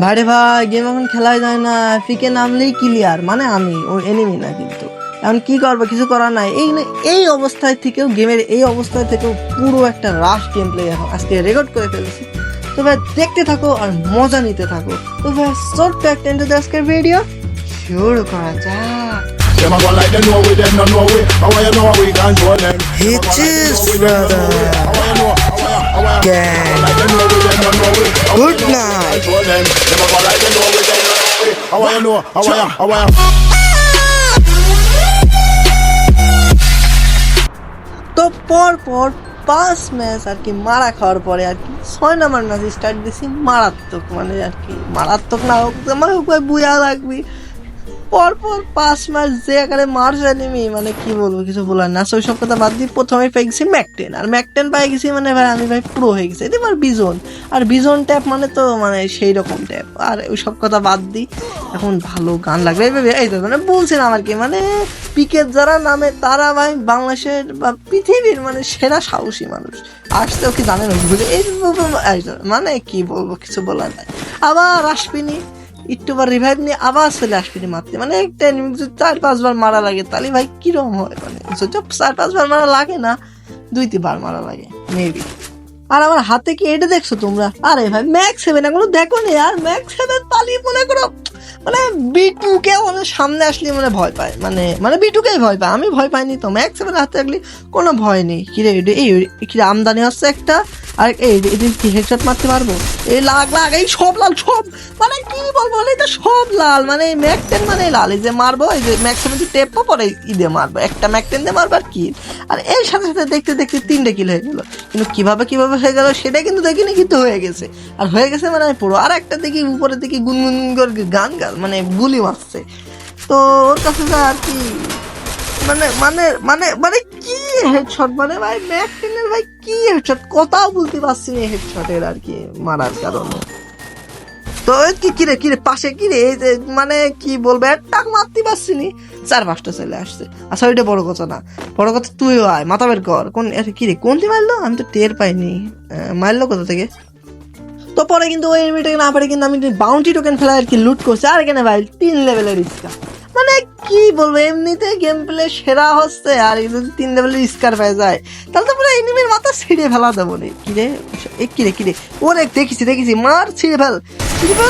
ভাইরে ভাই গেম এখন খেলাই যায় না পিকে নামলেই ক্লিয়ার মানে আমি ও এনিমি না কিন্তু। এখন কি করব কিছু করার নাই। এই এই অবস্থায় থেকেও গেমের এই অবস্থায় থেকেও পুরো একটা রাশ গেম প্লে এখন আজকে রেকর্ড করে ফেলেছি। তো ভাই দেখতে থাকো আর মজা নিতে থাকো। তো ভাই ছোট্ট একটা ইন্টু আজকের ভিডিও শুরু করা যাক? Hitches, brother. Gang. like they know we, them no know we. How Good you know we night. Control them. Them a go like they know we, them no know we. How you know? How you, how you? তো পর পর পাঁচ match আর কি মারা খাওয়ার পরে আর কি ছয় নাম্বার ম্যাচ স্টার্ট দিছি মারাত্মক মানে আর কি মারাত্মক না হোক আমার উপায় বুয়া লাগবে পর পর পাঁচ মাস যে আকারে মারছে নেমি মানে কি বলব, কিছু বলার না। ওই সব কথা বাদ দিয়ে প্রথমে পেয়ে গেছি ম্যাকটেন আর ম্যাকটেন পাই গেছি মানে ভাই, আমি ভাই পুরো হয়ে গেছি। এবার বিজন আর বিজন ট্যাপ মানে তো মানে সেই রকম ট্যাপ আর ওই সব কথা বাদ দিই। এখন ভালো গান লাগবে। এই তো মানে বলছিলাম আর কি মানে পিকের যারা নামে, তারা ভাই বাংলাদেশের বা পৃথিবীর মানে সেরা সাহসী মানুষ। আসতেও কি জানেন? এই মানে কি বলব, কিছু বলার নাই। আবার আসবিনি একটু বার রিভাইভ নিয়ে আবার চলে আসবিনি মারতে। মানে একটা চার পাঁচবার মারা লাগে, তাহলে ভাই কিরম হয়? মানে যদি চার পাঁচবার মারা লাগে না, দুই তিনবার মারা লাগে মেবি আর আমার হাতে কি এটা দেখছ তোমরা? আরে ভাই ম্যাক্স সেভেন এগুলো দেখো নি আর ম্যাক্স সেভেন পালিয়ে মনে করো মানে বিটু কে মানে সামনে আসলে মানে ভয় পায়। মানে মানে বিটুকেই ভয় পায়। আমি ভয় পাইনি তো। ম্যাক্স সেভেন হাতে থাকলে কোনো ভয় নেই। কিরে এই, কিরে আমদানি হচ্ছে একটা? আর, এই এদিন কি হেডশট মারতে পারব? এই লাগ লাগ এই সব লাল, সব। মানে কি বলব এটা সব লাল। মানে ম্যাক টেন মানে লাল, এই যে মারবো, এই যে ম্যাক সেভেন টেপও পরে ঈদে মারবো। একটা ম্যাক টেন দিয়ে মারবো আর কি। আর এর সাথে সাথে দেখতে দেখতে তিনটে কিল হয়ে গেলো। কিন্তু কীভাবে কীভাবে হয়ে গেল সেটা কিন্তু দেখিনি, কিন্তু হয়ে গেছে। আর হয়ে গেছে মানে আমি পুরো আর একটা দেখি, উপরের দিকে গুনগুন করে গান গান মানে গুলি মারছে। তো ওর কাছে যা আর কি মানে মানে মানে মানে কি হেডশট মানে ভাই ম্যাক ভাই কি হেডশট কথাও বলতে পারছি না হেডশটের আর কি মারার কারণে। তো কি কিরে কিরে পাশে কিরে এই যে মানে কি বলব? একটা মারতে পারছি নি। চার পাঁচটা চলে আসছে। আচ্ছা ওইটা বড় কথা না। বড় কথা তুইও আয়, মাথা বের কর। কোন কিরে কোনটি মারলো? আমি তো টের পাইনি। মারলো কোথা থেকে? তো পরে কিন্তু ওই এনিমিটাকে না পারে কিন্তু আমি বাউন্টি টোকেন ফেলা আর কি লুট করছি। আর এখানে ভাই, তিন লেভেলের মানে কি বলব? এমনিতে গেম প্লে সেরা হচ্ছে, আর যদি তিন লেভেলের স্কার পেয়ে যায়। তাহলে তো পুরো এনিমির মাথা ছিঁড়ে ফেলা দেবো রে। কিরে এ কিরে কিরে ওরে, দেখেছি দেখেছি, মার, ছিঁড়ে ফেল। ছিঁড়ে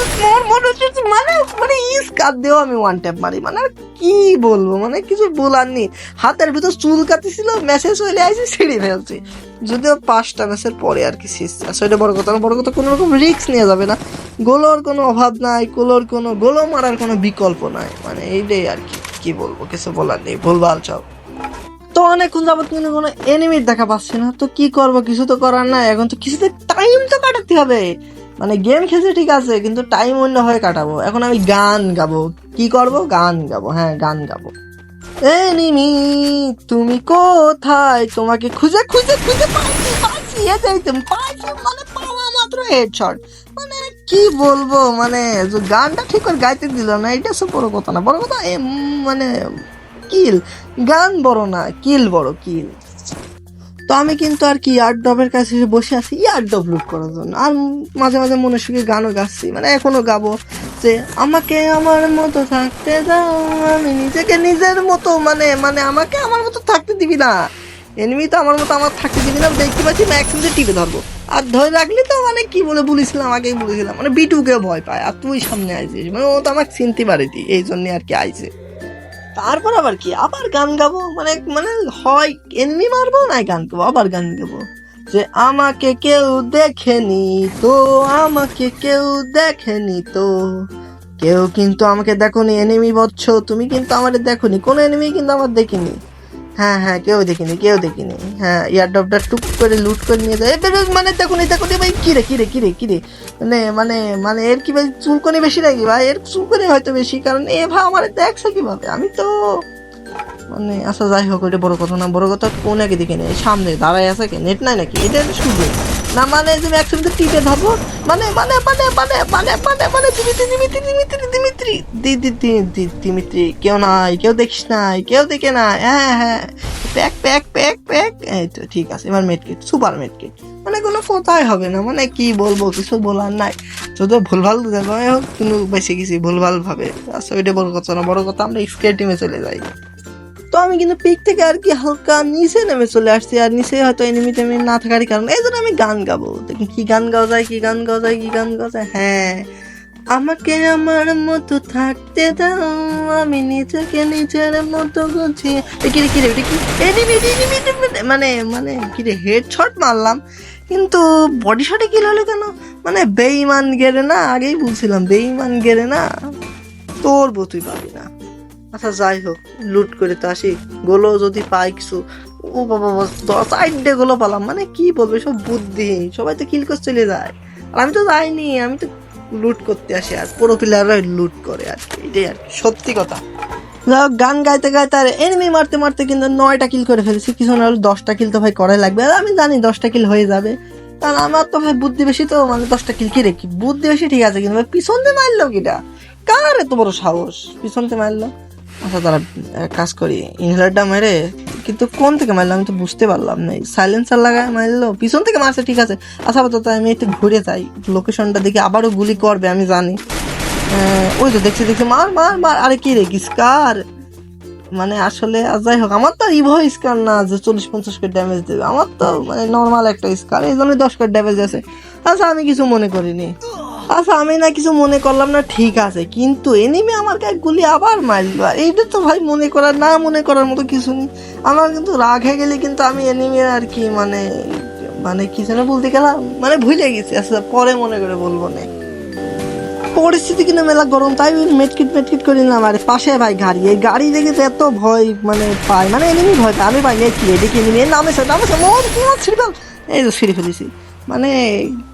মনে হচ্ছে মানে মানে স্কার দিয়েও আমি ওয়ান ট্যাপ মারি। মানে কি বলব? মানে কিছু বলার নেই। হাতের ভিতর চুল কাটিছিল মেসেজ চলে আসি, ছিঁড়ে ফেলছি। যদিও পাঁচটা ম্যাচের পরে আর কি শেষ আসলে বড় কথা বড় কথা কোনো রকম রিস্ক নেওয়া যাবে না। গোলোর কোনো অভাব নাই, গোলোর কোনো, গোলো মারার কোনো বিকল্প নাই। মানে এইটাই আর কি। কি বলব? কিছু বলার নেই। ভুলভাল সব তো অনেকক্ষণ যাবত কিন্তু কোনো এনিমির দেখা পাচ্ছি না। তো কি করব? কিছু তো করার নাই। এখন তো কিছুতে টাইম তো কাটাতে হবে। মানে গেম খেলছে ঠিক আছে, কিন্তু টাইম অন্য হয়ে কাটাবো। এখন আমি গান গাবো। কি করব? গান গাবো। হ্যাঁ গান গাবো। এনিমি তুমি কোথায়? তোমাকে খুঁজে খুঁজে খুঁজে পাইছি এতে এই তো। পাইছি মানে মাত্র হেডশট মানে কি বলব মানে গানটা ঠিক করে গাইতে দিল না, এটা সব বড় কথা না। বড় কথা মানে কিল। গান বড় না, কিল বড়, কিল। তো আমি কিন্তু আর কি ইয়ার্ড ডবের কাছে বসে আছি ইয়ার্ড ডব লুট করার জন্য। আর মাঝে মাঝে মনে সুখে গানও গাচ্ছি। মানে এখনও গাবো যে, আমাকে আমার মতো থাকতে দাও, আমি নিজেকে নিজের মতো। মানে মানে আমাকে আমার মতো থাকতে দিবি না। এনিমি তো আমার মতো, আমার থাকতে দিবি না। দেখতে পাচ্ছি ম্যাক্সিমে টিপে ধরবো। আর ধরে রাখলে তো মানে কি বলে বলেছিলাম, আগেই বলেছিলাম মানে বিটুকেও ভয় পায়, আর তুই সামনে আইছিস মানে ও তো আমাকে চিনতে পারেনি, এই জন্য আর কি আইছে। তারপর আবার কি, আবার গান গাবো মানে মানে হয়, এমনি মারবো না গান গাবো, আবার গান গাবো। যে আমাকে কেউ দেখেনি তো, আমাকে কেউ দেখেনি তো। কেউ কিন্তু আমাকে দেখোনি এনিমি বচ্ছ, তুমি কিন্তু আমার দেখো নি কোনো এনিমি কিন্তু আমার দেখিনি। হ্যাঁ হ্যাঁ কেউ দেখিনি কেউ দেখিনি। হ্যাঁ ইয়ারডপটা টুক করে লুট করে নিয়ে যায়। এবার মানে দেখুন দেখুন ভাই কিরে কিরে কিরে কিরে মানে মানে মানে এর কি ভাই চুলকনি বেশি নাকি ভাই? এর চুলকনি হয়তো বেশি, কারণ এ ভাই আমার দেখছে কীভাবে? আমি তো মানে আচ্ছা যাই হোক এটা বড় কথা না, বড় কথা কোন এক দেখিনি নেই সামনে দাঁড়ায় আছে কি? নেট নাই নাকি? এটা সুযোগ। না মানে আমি একসঙ্গে টিপে ধরবো? মানে মানে মানে মানে মানে মানে মানে দিমিত্রি দিমিত্রি দিমিত্রি দিমিত্রি। দি দি দি দি, দিমিত্রি, কেউ নাই, কেউ দেখিস নাই, কেউ দেখে নাই। হ্যাঁ হ্যাঁ। Pack pack pack pack. এই তো, ঠিক আছে, এবার মেডকিট সুপার মেডকিট মানে কোনো কোথায় হবে না মানে কি বলব, কিছু বলার নাই। শুধু ভুলভাল যাই হোক কিন্তু বেশি কিছু ভুলভাল ভাবে আচ্ছা ওইটা বড় কথা না, বড় কথা, আমরা স্কেট টিমে চলে যাই। তো আমি কিন্তু পিক থেকে আর কি হালকা নিচে নেমে চলে আসছি, আর নিচে হয়তো এনিমি টেমি না থাকার কারণ। এই জন্য আমি গান গাবো। দেখি কি গান গাওয়া যায়, কি গান গাওয়া যায়, কি গান গাওয়া যায়। হ্যাঁ। আমাকে আমার মতো থাকতে দাও, আমি নিজেকে নিজের মতো গুছিয়ে এ কি রে কি এনিমি মানে মানে কি রে হেডশট মারলাম। কিন্তু বডি শটে কিল হলো কেন? মানে বেইমান গেরে না, আগেই বলছিলাম বেইমান গেরে না। তোর তুই পাবি না। আচ্ছা যাই হোক লুট করে তো আসি। গোলো যদি পাই কিছু ও বাবা বাবা, চারটে গোলো পালাম। মানে কি বলবে সব বুদ্ধি সবাই তো কিল করে চলে যায়। আর আমি তো যাইনি আমি তো লুট করতে আসি আর। পুরো প্লেয়াররা লুট করে আর কি। এটাই আর সত্যি কথা। যাই হোক, গান গাইতে গাইতে আর এনিমি মারতে মারতে কিন্তু নয়টা কিল করে ফেলেছি। কিছু না হলে দশটা কিল তো ভাই করাই লাগবে। আর আমি জানি দশটা কিল হয়ে যাবে। কারণ আমার তো ভাই বুদ্ধি বেশি তো মানে দশটা কিল কি রে কি? বুদ্ধি বেশি ঠিক আছে কিন্তু ভাই পিছন দিয়ে মারলো কিটা? কার এত বড় সাহস? পিছন দিয়ে মারলো? আচ্ছা তারা কাজ করি। ইনহেলারটা মেরে, কিন্তু কোন থেকে মারলো আমি তো বুঝতে পারলাম না। সাইলেন্সার লাগায় মারলো, পিছন থেকে মারছে, ঠিক আছে। আচ্ছা আপাতত আমি একটু ঘুরে যাই। লোকেশনটা দেখে, আবারও গুলি করবে, আমি জানি। ওই তো দেখছি দেখছি, মার মার মার। আরে কি রে স্কার মানে আসলে, আর যাই হোক, আমার তো ইভো স্কার না যে চল্লিশ, পঞ্চাশ করে ড্যামেজ দেবে। আমার তো মানে নর্মাল একটা স্কার এই জন্য দশ করে ড্যামেজ আছে। আচ্ছা আমি কিছু মনে করিনি। আচ্ছা আমি না কিছু মনে করলাম না, ঠিক আছে। কিন্তু এনিমে আমার গায়ে গুলি আবার মারলো। এইটা তো ভাই মনে করার, না মনে করার মতো কিছু নেই। আমার কিন্তু রাগ হয়ে গেলে কিন্তু আমি এনিমে আর কি মানে মানে কি যেন বলতে গেলাম মানে ভুলে গেছি। আচ্ছা পরে মনে করে বলব না। পরিস্থিতি কিন্তু মেলা গরম, তাই মেটকিট মেটকিট করে নিলাম। আরে, পাশে ভাই গাড়ি, এই গাড়ি দেখে তো এত ভয় মানে পায়। মানে এনিমি ভয় পায়। আমি পাই না কি, এদিকে এনিমি নামেছে মোর মোর ছিড়ে ফেল এই তো ছিঁড়ে ফেলেছি। মানে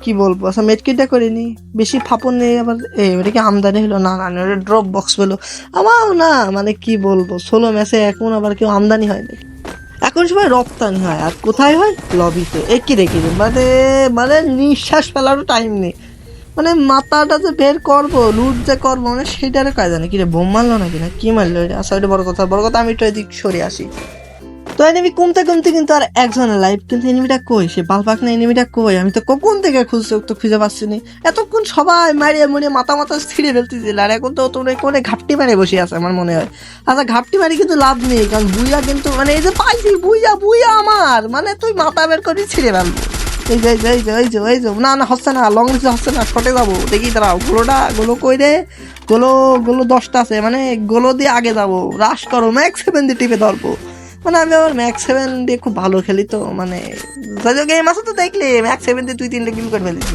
কি বলব আচ্ছা মেটকিটা করিনি। বেশি ফাপন নেই, আবার এই ওটা কি আমদানি হলো। না না ওটা ড্রপ বক্স পেল আমার না মানে কি বলব ষোলো ম্যাচে এখন আবার কেউ আমদানি হয় না এখন সবাই রপ্তানি হয়, আর কোথায় হয়? লবিতে একই রেখে মানে মানে নিঃশ্বাস ফেলারও টাইম নেই। মানে মাথাটা যে বের করব লুট যে করব মানে সেটারও কাজ জানে কি রে, বোম মারলো নাকি? না, কি মারলো? এটা ওইটা এটা বড় কথা বড় কথা, আমি একটু এদিক সরে আসি। এনিমি কমতে কমতে কিন্তু আর একজনের লাইফ কিন্তু এনিমিটা কই? সে বালপাক না এনিমিটা কই? আমি তো কখন থেকে খুঁজতে তো খুঁজে পাচ্ছি না এতক্ষণ সবাই মারিয়ে মুড়িয়ে মাথা মাথা ছিঁড়ে ফেলতেছিল আর এখন তো তোমরা কোনে ঘাপটি মারে বসে আছে আমার মনে হয়। আচ্ছা ঘাপটি মারি কিন্তু লাভ নেই, কারণ বুইয়া কিন্তু মানে এই যে পাইছি, বুইয়া বুইয়া আমার! মানে তুই মাথা বের করে ছিঁড়ে ফেলব। এই যে এই যে এই যে এই যে না না, হচ্ছে না লং রেঞ্জ হচ্ছে না শটে যাব। দেখি, দাঁড়াও, গোলোটা, গোলো কই রে? গোলো গোলো দশটা আছে মানে গোলো দিয়ে আগে যাব। রাশ করো ম্যাক্স সেভেন দিয়ে টিপে ধরবো। মানে আমি আবার ম্যাক্স সেভেন দিয়ে খুব ভালো খেলি তো মানে হোক গেম আছে তো দেখলে ম্যাক্স সেভেন দিয়ে তুই তিনটে কিল করে ফেলেছি।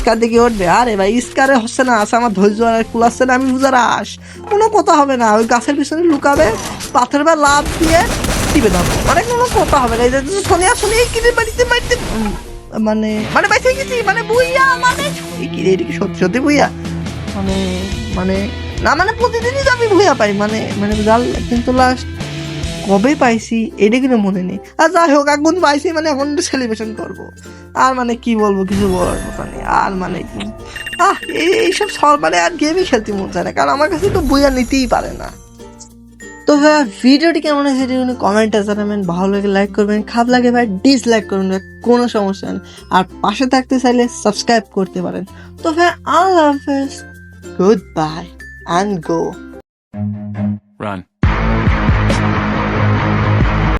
স্কার দিয়ে কি উঠবে? আরে ভাই, ইস্কারে হচ্ছে না, আছে আমার ধৈর্য আর কুলাচ্ছে না, আমি বুঝার আস। কোনো কথা হবে না, ওই গাছের পিছনে লুকাবে, পাথরের বা লাভ দিয়ে টিপে ধরবো মানে কোনো কথা হবে না, এই যে সোনিয়া সোনিয়া কিনে বাড়িতে বাড়িতে মানে মানে বাইসে গেছি মানে বুইয়া মানে এই কি রে এটা কি সত্যি সত্যি বুইয়া? মানে মানে না মানে প্রতিদিনই তো আমি ভুইয়া পাই মানে মানে জাল কিন্তু লাস্ট কবে পাইছি এটা কিন্তু মনে নেই। আর যাই হোক এখন পাইছি মানে এখন সেলিব্রেশন করব। আর মানে কি বলব কিছু বলার কথা নেই। আর মানে কি? আহ এই- এইসব সব মানে আর গেমই খেলতে মন চায় না কারণ আমার কাছে তো বইয়া নিতেই পারে না। তো ভাই ভিডিওটি কেমন হয়েছে সেটি কমেন্টে জানাবেন। ভালো লাগে লাইক করবেন। খারাপ লাগে ভাই ডিসলাইক করবেন ভাই, কোনো সমস্যা নেই। আর পাশে থাকতে চাইলে সাবস্ক্রাইব করতে পারেন। তো ভাই আল্লাহ হাফেজ। Goodbye and go Run.